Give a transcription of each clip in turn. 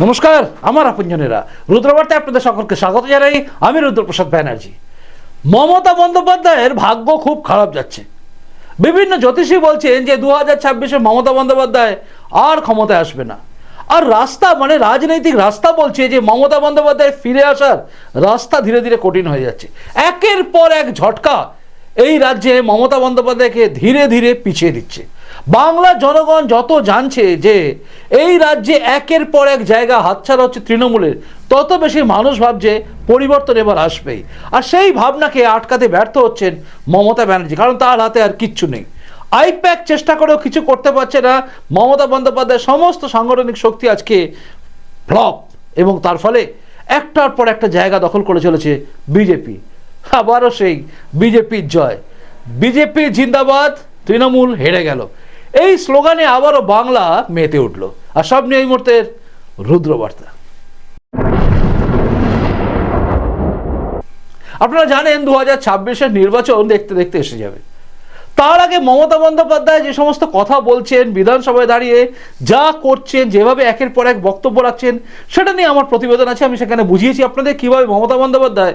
নমস্কার, আমার আপনজনেরা। রুদ্রবার্তায় আপনাদের সকলকে স্বাগত জানাই আমি রুদ্রপ্রসাদ ব্যানার্জি। মমতা বন্দ্যোপাধ্যায়ের ভাগ্য খুব খারাপ যাচ্ছে। বিভিন্ন জ্যোতিষী বলছেন যে দু হাজার ছাব্বিশে মমতা বন্দ্যোপাধ্যায় আর ক্ষমতায় আসবে না। আর রাস্তা মানে রাজনৈতিক রাস্তা বলছে যে মমতা বন্দ্যোপাধ্যায় ফিরে আসার রাস্তা ধীরে ধীরে কঠিন হয়ে যাচ্ছে। একের পর এক ঝটকা এই রাজ্যে মমতা বন্দ্যোপাধ্যায়কে ধীরে ধীরে পিছিয়ে দিচ্ছে। বাংলা জনগণ যত জানছে যে এই রাজ্যে একের পর এক জায়গা হাতছাড়া হচ্ছে তৃণমূলের, তত বেশি মানুষ ভাবছে পরিবর্তন এবার আসবেই। আর সেই ভাবনাকে আটকাতে ব্যর্থ হচ্ছেন মমতা ব্যানার্জি, কারণ তার হাতে আর কিচ্ছু নেই। আইপ্যাক চেষ্টা করেও কিছু করতে পারছে না, মমতা বন্দ্যোপাধ্যায়ের সমস্ত সাংগঠনিক শক্তি আজকে ফ্লপ, এবং তার ফলে একটার পর একটা জায়গা দখল করে চলেছে বিজেপি। আবারও সেই বিজেপির জয়। বিজেপি জিন্দাবাদ। তৃণমূল হেরে গেল। এই স্লোগানে আবারও বাংলা মেতে উঠল। আর সব নিয়ে এই মুহূর্তের রুদ্রবার্তা। আপনারা জানেন দু হাজার ছাব্বিশের নির্বাচন দেখতে দেখতে এসে যাবে। তার আগে মমতা বন্দ্যোপাধ্যায় যে সমস্ত কথা বলছেন, বিধানসভায় দাঁড়িয়ে যা করছেন, যেভাবে একের পর এক বক্তব্য রাখছেন, সেটা নিয়ে আমার প্রতিবেদন আছে, আমি সেখানে বুঝিয়েছি আপনাদের কীভাবে মমতা বন্দ্যোপাধ্যায়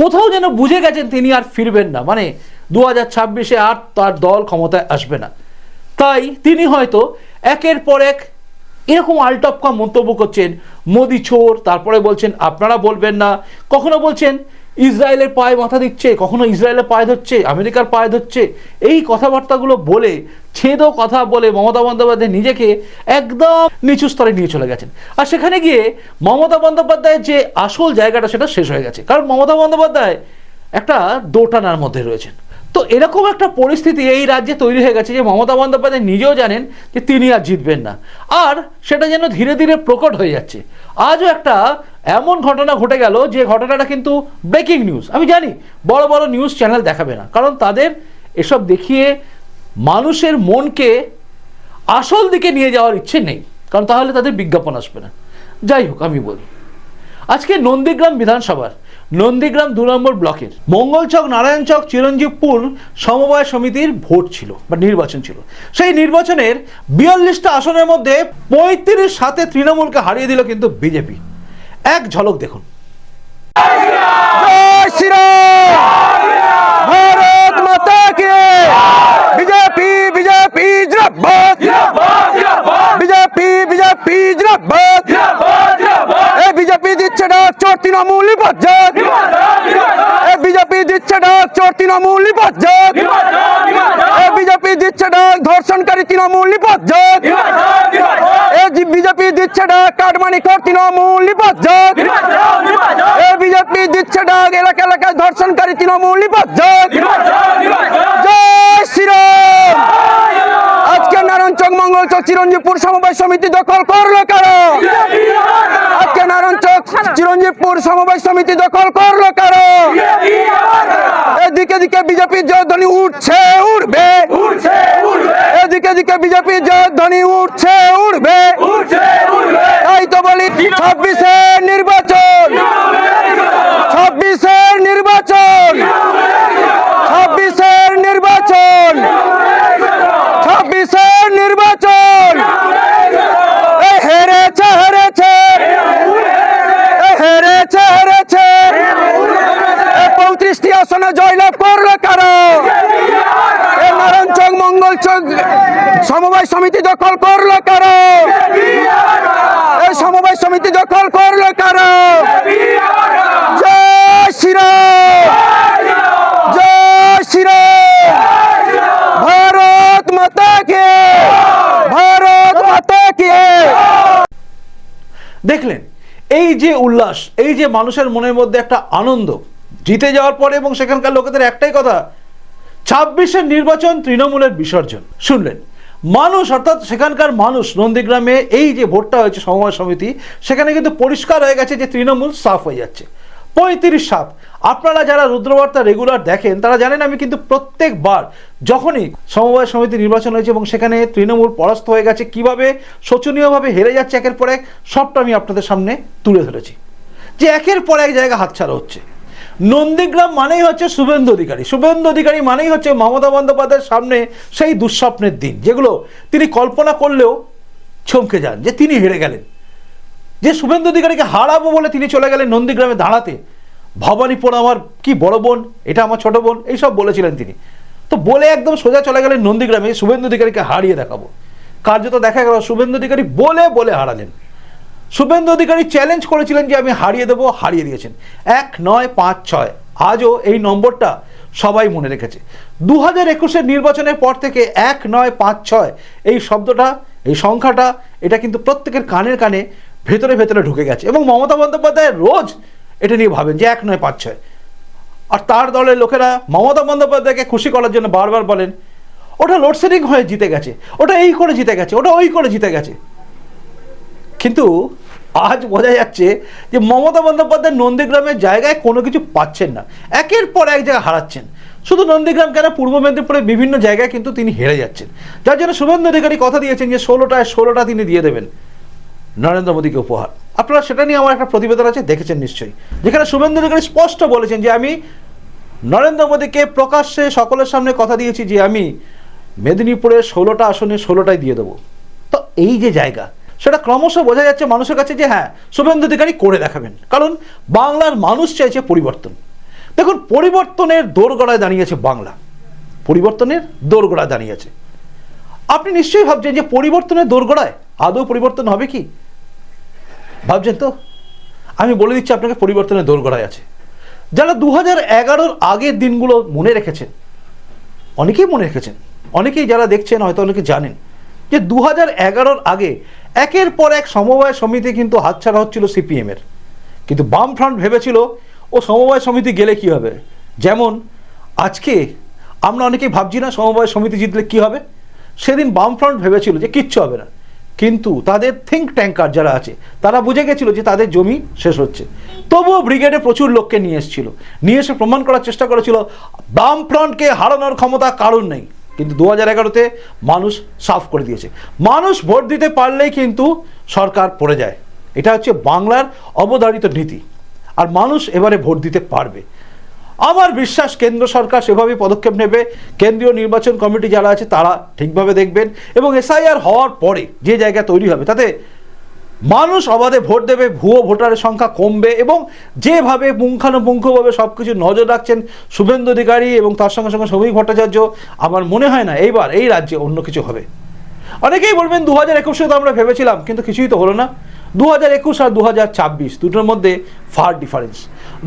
কোথাও যেন বুঝে গেছেন তিনি আর ফিরবেন না। মানে দু হাজার ছাব্বিশে আর তার দল ক্ষমতায় আসবে না। তাই তিনি হয়তো একের পর এক এরকম আলটপকা মন্তব্য করছেন, মোদি চোর, তারপরে বলছেন, আপনারা বলবেন না। কখনো বলছেন, ইসরায়েলের পায়ে মাথা দিচ্ছে, কখনো ইসরায়েলের পায়ে ধরছে, আমেরিকার পায়ে ধরছে। এই কথাবার্তাগুলো বলে, ছেদও কথা বলে মমতা বন্দ্যোপাধ্যায় নিজেকে একদম নিচু স্তরে নিয়ে চলে গেছেন। আর সেখানে গিয়ে মমতা বন্দ্যোপাধ্যায়ের যে আসল জায়গাটা সেটা শেষ হয়ে গেছে। কারণ মমতা বন্দ্যোপাধ্যায় একটা দোটানার মধ্যে রয়েছেন। তো এরকম একটা পরিস্থিতি এই রাজ্যে তৈরি হয়ে গেছে যে মমতা বন্দ্যোপাধ্যায় নিজেও জানেন যে তিনি আর জিতবেন না। আর সেটা যেন ধীরে ধীরে প্রকট হয়ে যাচ্ছে। আজও একটা এমন ঘটনা ঘটে গেল যে ঘটনাটা কিন্তু ব্রেকিং নিউজ আমি জানি, বড় বড় নিউজ চ্যানেল দেখাবে না। কারণ তাদের এসব দেখিয়ে মানুষের মনকে আসল দিকে নিয়ে যাওয়ার ইচ্ছে নেই। কারণ তাহলে তাদের বিজ্ঞাপন আসবে না। যাই হোক, আমি বলি। আজকে নন্দীগ্রাম বিধানসভার নন্দীগ্রাম দু নম্বর ব্লকের মঙ্গলচক নারায়ণচক চিরঞ্জীবপুর সমবায় সমিতির ভোট ছিল বা নির্বাচন ছিল। সেই নির্বাচনের বিয়াল্লিশটা আসনের মধ্যে পঁয়ত্রিশ সাথে তৃণমূলকে হারিয়ে দিল কিন্তু বিজেপি। এক ঝলক দেখুন। ভারত মাতা কে BJP BJP BJP BJP BJP দিচ্ছে ডাক চোর তৃণমূল নিপাজ্জাত এ বিজেপি দিচ্ছে ডাক চোর তৃণমূল নিপাজ্জাত এ বিজেপি দিচ্ছে ডাক ধর্ষণকারী তৃণমূল নিপাজ্জাত এ বিজেপি দিচ্ছে ডাক কাটমানি কর তৃণমূল নিপাজ্জাত এ বিজেপি দিচ্ছে ডাক এলাকা এলাকায় ধর্ষণকারী তৃণমূল নিপাজ্জাত জয় শ্রীরাম। আজকে চিরঞ্জীবপুর সমবায় সমিতি দখল করল কারও? আজকে নারায়ণচক চিরঞ্জীবপুর সমবায় সমিতি দখল করল কারও? এদিকে দিকে বিজেপি জয়ধ্বনি উঠছে উঠবে। এদিকে দিকে বিজেপি জয়ধ্বনি উঠছে উঠবে। তো বলি ছাব্বিশের নির্বাচন ছাব্বিশের নির্বাচন ছাব্বিশের নির্বাচন ছাব্বিশের নির্বাচন এ হেরেছে হেরেছে এ হেরেছে হেরেছে এ পঁয়ত্রিশটি আসনে জয়লাভ করল কারও এ নারায়ণচক মঙ্গলচক সমবায় সমিতি দখল করল কারও এই সমবায় সমিতি দখল করল কারও জয় শ্রীরাম জয় শ্রীরাম ভারত মাতা কে ভারত মাতা কে দেখলেন এই যে উল্লাস, এই যে মানুষের মনের মধ্যে একটা আনন্দ, জিতে যাওয়ার পরে এবং সেখানকার লোকেদের একটাই কথা, ছাব্বিশের নির্বাচন তৃণমূলের বিসর্জন। শুনলেন? মানুষ, অর্থাৎ সেখানকার মানুষ, নন্দীগ্রামে এই যে ভোটটা হয়েছে সমবায় সমিতি, সেখানে কিন্তু পরিষ্কার হয়ে গেছে যে তৃণমূল সাফ হয়ে যাচ্ছে। পঁয়ত্রিশ সাত। আপনারা যারা রুদ্রবার্তা রেগুলার দেখেন, তারা জানেন আমি কিন্তু প্রত্যেকবার যখনই সমবায় সমিতি নির্বাচন হয়েছে এবং সেখানে তৃণমূল পরাস্ত হয়ে গেছে, কীভাবে শোচনীয়ভাবে হেরে যাচ্ছে একের পর এক, সবটা আমি আপনাদের সামনে তুলে ধরেছি। যে একের পর এক জায়গা হাতছাড়া হচ্ছে। নন্দীগ্রাম মানেই হচ্ছে শুভেন্দু অধিকারী। শুভেন্দু অধিকারী মানেই হচ্ছে মমতা বন্দ্যোপাধ্যায়ের সামনে সেই দুঃস্বপ্নের দিন, যেগুলো তিনি কল্পনা করলেও চমকে যান, যে তিনি হেরে গেলেন। যে শুভেন্দু অধিকারীকে হারাবো বলে তিনি চলে গেলেন নন্দীগ্রামে দাঁড়াতে, ভবানীপুর আমার কি বড় বোন, এটা আমার ছোট বোন, এইসব বলেছিলেন তিনি। তো বলে একদম সোজা চলে গেলেন নন্দীগ্রামে, শুভেন্দু অধিকারীকে হারিয়ে দেখাবো। কার্যত দেখা গেল, শুভেন্দু অধিকারী বলে বলে হারালেন। শুভেন্দু অধিকারী চ্যালেঞ্জ করেছিলেন যে আমি হারিয়ে দেবো, হারিয়ে দিয়েছেন। এক নয় পাঁচ ছয়। আজও এই নম্বরটা সবাই মনে রেখেছে। দু হাজার একুশের নির্বাচনের পর থেকে এক নয় পাঁচ ছয়, এই শব্দটা, এই সংখ্যাটা, এটা কিন্তু প্রত্যেকের কানের কানে ভেতরে ভেতরে ঢুকে গেছে। এবং মমতা বন্দ্যোপাধ্যায় রোজ এটা নিয়ে ভাবেন যে এক নয় পাঁচ ছয়। আর তার দলের লোকেরা মমতা বন্দ্যোপাধ্যায়কে খুশি করার জন্য বারবার বলেন, ওটা লোডশেডিং হয়ে জিতে গেছে, ওটা এই করে জিতে গেছে, ওটা ওই করে জিতে গেছে। কিন্তু আজ বোঝা যাচ্ছে যে মমতা বন্দ্যোপাধ্যায় নন্দীগ্রামের জায়গায় কোনো কিছু পাচ্ছেন না। একের পর এক জায়গায় হারাচ্ছেন। শুধু নন্দীগ্রাম কেন, পূর্ব মেদিনীপুরে বিভিন্ন জায়গায় কিন্তু তিনি হেরে যাচ্ছেন। যার জন্য শুভেন্দু অধিকারী কথা দিয়েছেন যে ষোলোটায় ষোলোটা তিনি দিয়ে দেবেন নরেন্দ্র মোদীকে উপহার। আপনারা সেটা নিয়ে আমার একটা প্রতিবেদন আছে, দেখেছেন নিশ্চয়ই। যেখানে শুভেন্দু অধিকারী স্পষ্ট বলেছেন যে আমি নরেন্দ্র মোদীকে প্রকাশ্যে সকলের সামনে কথা দিয়েছি যে আমি মেদিনীপুরের ষোলোটা আসনে ষোলোটাই দিয়ে দেবো। তো এই যে জায়গা সেটা ক্রমশ বোঝা যাচ্ছে মানুষের কাছে যে হ্যাঁ শুভেন্দু অধিকারী করে দেখাবেন। কারণ বাংলার মানুষ চাইছে পরিবর্তন। দেখুন, পরিবর্তনের দোরগড়ায় দাঁড়িয়েছে বাংলা। পরিবর্তনের দোরগড়ায় দাঁড়িয়েছে আপনি নিশ্চয়ই ভাবছেন যে পরিবর্তনের দোরগড়ায় আদৌ পরিবর্তন হবে কি? ভাবছেন তো? আমি বলে দিচ্ছি আপনাকে, পরিবর্তনের দোরগড়ায় আছে। যারা দু হাজার এগারোর আগের দিনগুলো মনে রেখেছেন, অনেকেই মনে রেখেছেন, অনেকেই যারা দেখছেন, হয়তো অনেকে জানেন যে দু হাজার আগে একের পর এক সমবায় সমিতি কিন্তু হাতছাড়া হচ্ছিল সিপিএমের। কিন্তু বামফ্রন্ট ভেবেছিল, ও সমবায় সমিতি গেলে কি হবে? যেমন, আজকে আমরা অনেকেই ভাবছি না সমবায় সমিতি জিতলে কি হবে? সেদিন বামফ্রন্ট ভেবেছিল যে কিচ্ছু হবে না। কিন্তু তাদের থিঙ্ক ট্যাঙ্কার যারা আছে, তারা বুঝে গেছিল যে তাদের জমি শেষ হচ্ছে। তবুও ব্রিগেডে প্রচুর লোককে নিয়ে এসেছিল। নিয়ে এসে প্রমাণ করার চেষ্টা করেছিল, বামফ্রন্টকে হারানোর ক্ষমতা কারণ নেই? কিন্তু দু হাজার এগারোতে মানুষ সাফ করে দিয়েছে। মানুষ ভোট দিতে পারলেই কিন্তু সরকার পড়ে যায়। এটা হচ্ছে বাংলার অবধারিত নীতি। আর মানুষ এবারে ভোট দিতে পারবে। আমার বিশ্বাস কেন্দ্র সরকার সেভাবে পদক্ষেপ নেবে। কেন্দ্রীয় নির্বাচন কমিটি যারা আছে তারা ঠিকভাবে দেখবেন। এবং এসআইআর হওয়ার পরে যে জায়গা তৈরি হবে, তাতে মানুষ অবাধে ভোট দেবে, ভুয়ো ভোটারের সংখ্যা কমবে এবং যেভাবে পুঙ্খানুপুঙ্খভাবে সব কিছু নজর রাখছেন শুভেন্দু অধিকারী এবং তার সঙ্গে সঙ্গে শ্রমিক ভট্টাচার্য, আমার মনে হয় না এইবার এই রাজ্যে অন্য কিছু হবে। অনেকেই বলবেন দু হাজার একুশে তো আমরা ভেবেছিলাম, কিন্তু কিছুই তো হলো না। দু হাজার একুশ আর দু হাজার ছাব্বিশ দুটোর মধ্যে ফার ডিফারেন্স।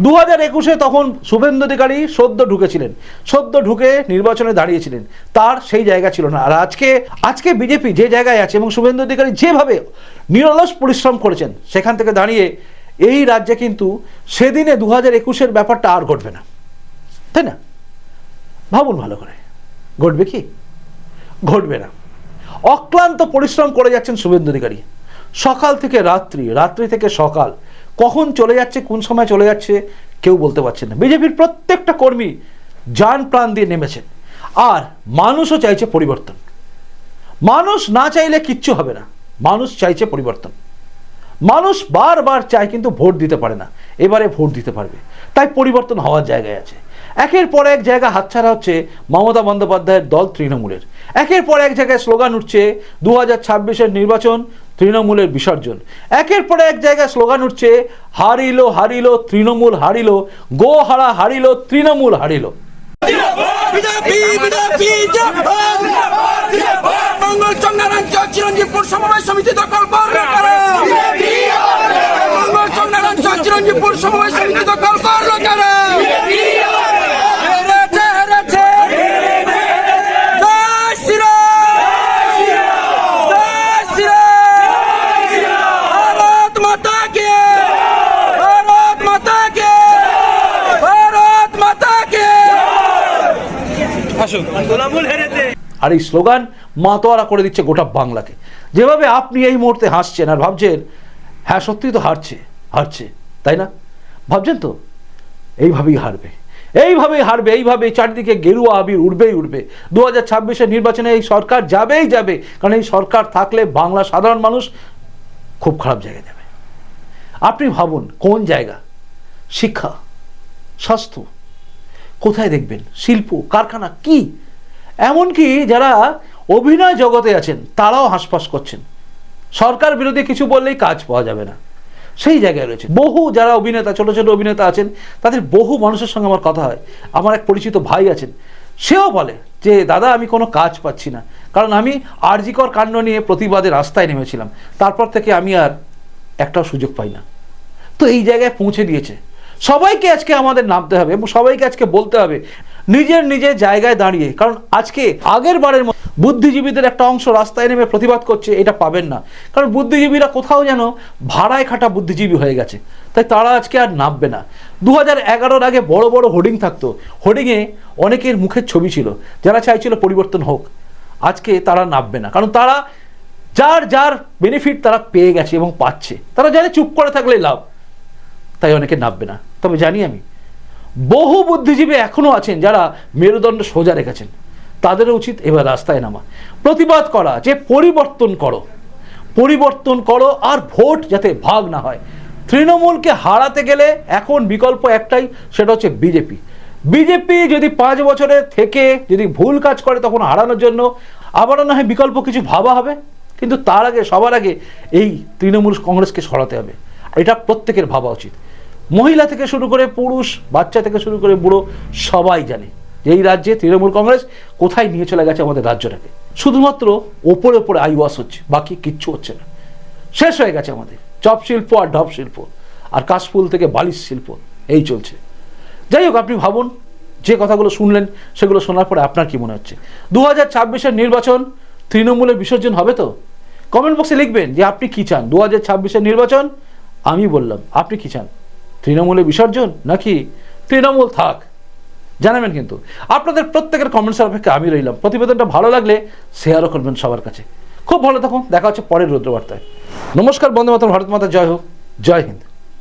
দু হাজার একুশে তখন শুভেন্দু অধিকারী সদ্য ঢুকেছিলেন, সদ্য ঢুকে নির্বাচনে দাঁড়িয়েছিলেন। তার সেই জায়গা ছিল না। আর আজকে আজকে বিজেপি যে জায়গায় আছে এবং শুভেন্দু অধিকারী যেভাবে নিরলস পরিশ্রম করেছেন। সেখান থেকে দাঁড়িয়ে এই রাজ্যে কিন্তু সেদিনে দু হাজার একুশের ব্যাপারটা আর ঘটবে না। তাই না? ভাবুন ভালো করে। ঘটবে কি? ঘটবে না। অক্লান্ত পরিশ্রম করে যাচ্ছেন শুভেন্দু অধিকারী। সকাল থেকে রাত্রি রাত্রি থেকে সকাল। কখন চলে যাচ্ছে, কোন সময় চলে যাচ্ছে, কেউ বলতে পারছে না। বিজেপির প্রত্যেকটা কর্মী যান প্রাণ দিয়ে নেমেছেন। আর মানুষও চাইছে পরিবর্তন। মানুষ না চাইলে কিচ্ছু হবে না। মানুষ চাইছে পরিবর্তন। মানুষ বারবার চায় কিন্তু ভোট দিতে পারে না, এবারে ভোট দিতে পারবে। তাই পরিবর্তন হওয়ার জায়গায় আছে। একের পর এক জায়গা হাতছাড়া হচ্ছে মমতা বন্দ্যোপাধ্যায়ের দল তৃণমূলের। একের পর এক জায়গায় স্লোগান উঠছে দু হাজার ছাব্বিশের নির্বাচন তৃণমূলের বিসর্জন। একের পর এক জায়গায় স্লোগান উঠছে, হারিলো হারিলো, তৃণমূল হারিলো, গো হারা, হারিলো, তৃণমূল হারিলো। মঙ্গল চন্দ্রাঞ্চ চিরঞ্জীবপুর সমবায় সমিতি দখল করল কারা মঙ্গল চন্দ্রাঞ্চ চিরঞ্জীবপুর সমবায় সমিতি দখল করল কারা হেরেছে, হেরেছে। জয় শ্রীরাম। জয় শ্রীরাম। ভারত মাতা কে ভারত মাতা কে ভারত মাতা কে আর এই স্লোগান মাতোয়ারা করে দিচ্ছে গোটা বাংলাকে। যেভাবে আপনি এই মুহূর্তে হাসছেন আর ভাবছেন হ্যাঁ সত্যিই তো হারছে হারছে, তাই না? ভাবছেন তো? এইভাবেই হারবে। এইভাবেই হারবে এইভাবে চারিদিকে গেরুয়া আবির উঠবেই উঠবে দু হাজার ছাব্বিশের নির্বাচনে এই সরকার যাবেই যাবে, কারণ এই সরকার থাকলে বাংলা সাধারণ মানুষ খুব খারাপ জায়গায় যাবে। আপনি ভাবুন, কোন জায়গা? শিক্ষা, স্বাস্থ্য, কোথায় দেখবেন? শিল্প, কারখানা, কি? এমনকি যারা অভিনয় জগতে আছেন, তারাও হাঁসফাঁস করছেন। সরকার বিরোধী কিছু বললেই কাজ পাওয়া যাবে না। সেই জায়গায় রয়েছে। বহু যারা অভিনেতা, ছোট ছোট অভিনেতা আছেন, তাদের বহু মানুষের সঙ্গে আমার কথা হয়। আমার এক পরিচিত ভাই আছেন, সেও বলে যে, দাদা, আমি কোনো কাজ পাচ্ছি না। কারণ আমি আরজিকর কাণ্ড নিয়ে প্রতিবাদে রাস্তায় নেমেছিলাম। তারপর থেকে আমি আর একটাও সুযোগ পাই না। তো এই জায়গায় পৌঁছে দিয়েছে। সবাইকে আজকে আমাদের নামতে হবে এবং সবাইকে আজকে বলতে হবে নিজের নিজের জায়গায় দাঁড়িয়ে। কারণ আজকে আগের বারের বুদ্ধিজীবীদের একটা অংশ রাস্তায় নেমে প্রতিবাদ করছে, এটা পাবেন না। কারণ বুদ্ধিজীবীরা কোথাও যেন ভাড়ায় খাটা বুদ্ধিজীবী হয়ে গেছে। তাই তারা আজকে আর নামবে না। দু হাজার এগারোর আগে বড় বড় হোর্ডিং থাকতো। হোর্ডিংয়ে অনেকের মুখের ছবি ছিল। যারা চাইছিল পরিবর্তন হোক, আজকে তারা নামবে না। কারণ তারা যার যার বেনিফিট তারা পেয়ে গেছে এবং পাচ্ছে। তারা জানে চুপ করে থাকলে লাভ। তাই অনেকে নামবে না। তবে জানি আমি বহু বুদ্ধিজীবী এখনও আছেন যারা মেরুদণ্ড সোজা রেখেছেন। তাদেরও উচিত এবার রাস্তায় নামা। প্রতিবাদ করা যে পরিবর্তন করো। পরিবর্তন করো আর ভোট যাতে ভাগ না হয়। তৃণমূলকে হারাতে গেলে এখন বিকল্প একটাই, সেটা হচ্ছে বিজেপি। বিজেপি যদি পাঁচ বছরে থেকে যদি ভুল কাজ করে তখন হারানোর জন্য আবারও না হয় বিকল্প কিছু ভাবা হবে। কিন্তু তার আগে, সবার আগে এই তৃণমূল কংগ্রেসকে সরাতে হবে। এটা প্রত্যেকের ভাবা উচিত। মহিলা থেকে শুরু করে পুরুষ, বাচ্চা থেকে শুরু করে বুড়ো সবাই জানে যে এই রাজ্যে তৃণমূল কংগ্রেস কোথায় নিয়ে চলে গেছে আমাদের রাজ্যটাকে। শুধুমাত্র ওপরে ওপরে আইওয়াস হচ্ছে, বাকি কিচ্ছু হচ্ছে না। শেষ হয়ে গেছে আমাদের, চপ শিল্প আর ঢপ শিল্প, আর কাশফুল থেকে বালিশ শিল্প, এই চলছে। যাই হোক, আপনি ভাবুন, যে কথাগুলো শুনলেন সেগুলো শোনার পরে আপনার কি মনে হচ্ছে? দু হাজার ছাব্বিশের নির্বাচন তৃণমূলের বিসর্জন হবে তো? কমেন্ট বক্সে লিখবেন যে আপনি কি চান? দু হাজার ছাব্বিশের নির্বাচন? আমি বললাম, আপনি কি চান? তৃণমূলের বিসর্জন নাকি তৃণমূল থাক? জানাবেন কিন্তু। আপনাদের প্রত্যেকের কমেন্টসের অপেক্ষা আমি রইলাম। প্রতিবেদনটা ভালো লাগলে শেয়ারও করবেন সবার কাছে। খুব ভালো থাকুন। দেখা হচ্ছে পরের রুদ্রবার্তায়। নমস্কার বন্ধু মাতা ভারত মাতা জয় হোক। জয় হিন্দ।